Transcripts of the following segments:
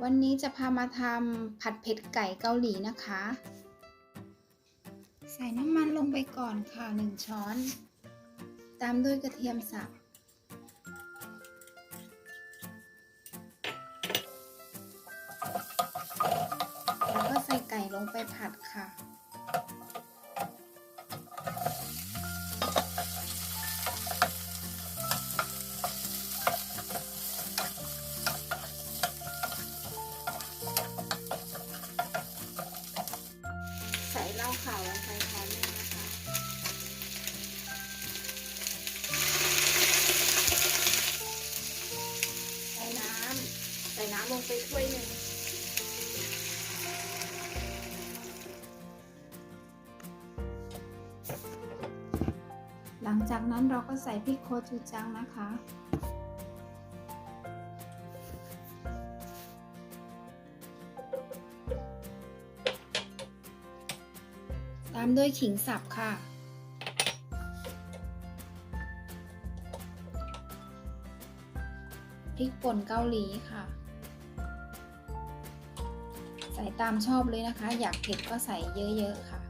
วันนี้จะพามาทำผัดเผ็ดไก่เกาหลีนะคะ ใส่น้ำมันลงไปก่อนค่ะ 1 ช้อน ตามด้วยกระเทียมสับ แล้วก็ใส่ไก่ลงไปผัดค่ะ ลงไปถ้วยหนึ่งหลังจากนั้นเราก็ใส่พริกโคจูจังนะคะ ตามด้วยขิงสับค่ะ พริกป่นเกาหลีค่ะ ส่ตามชอบเลยนะคะ อยากเผ็ดก็ใส่เยอะๆค่ะ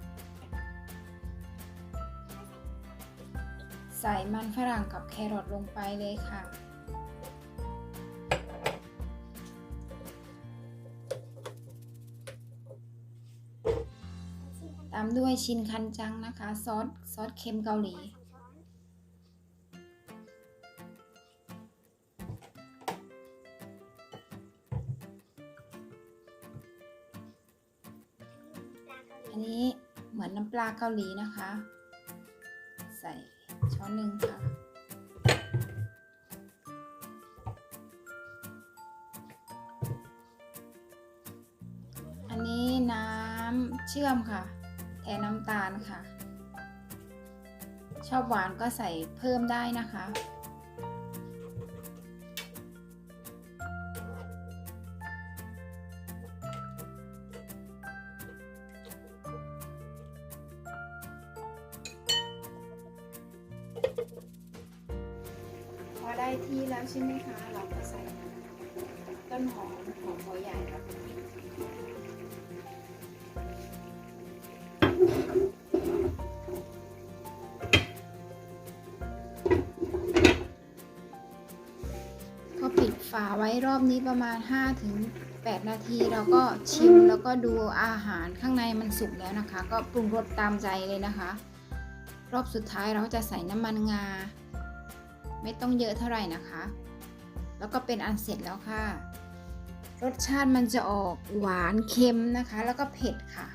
ใส่มันฝรั่งกับแครอทลงไปเลยค่ะ ตามด้วยชินคันจังนะคะ ซอสซอสเค็มเกาหลี อันนี้เหมือนน้ำปลาเกาหลีนะคะ ใส่ช้อนหนึ่งค่ะ อันนี้น้ำเชื่อมค่ะ แทนน้ำตาลค่ะ ชอบหวานก็ใส่เพิ่มได้นะคะ ที่แล้วใช่ไหมคะ เราก็ใส่ต้นหอมหอมหัวใหญ่ค่ะก็ปิดฝาไว้รอบนี้ประมาณ5-8นาทีเราก็ชิมแล้วก็ดูอาหารข้างในมันสุกแล้วนะคะ ก็ปรุงรสตามใจเลยนะคะ รอบสุดท้ายเราจะใส่น้ำมันงา ไม่ต้องเยอะเท่าไหร่นะคะ แล้วก็เป็นอันเสร็จแล้วค่ะ รสชาติมันจะออกหวานเค็มนะคะ แล้วก็เผ็ดค่ะ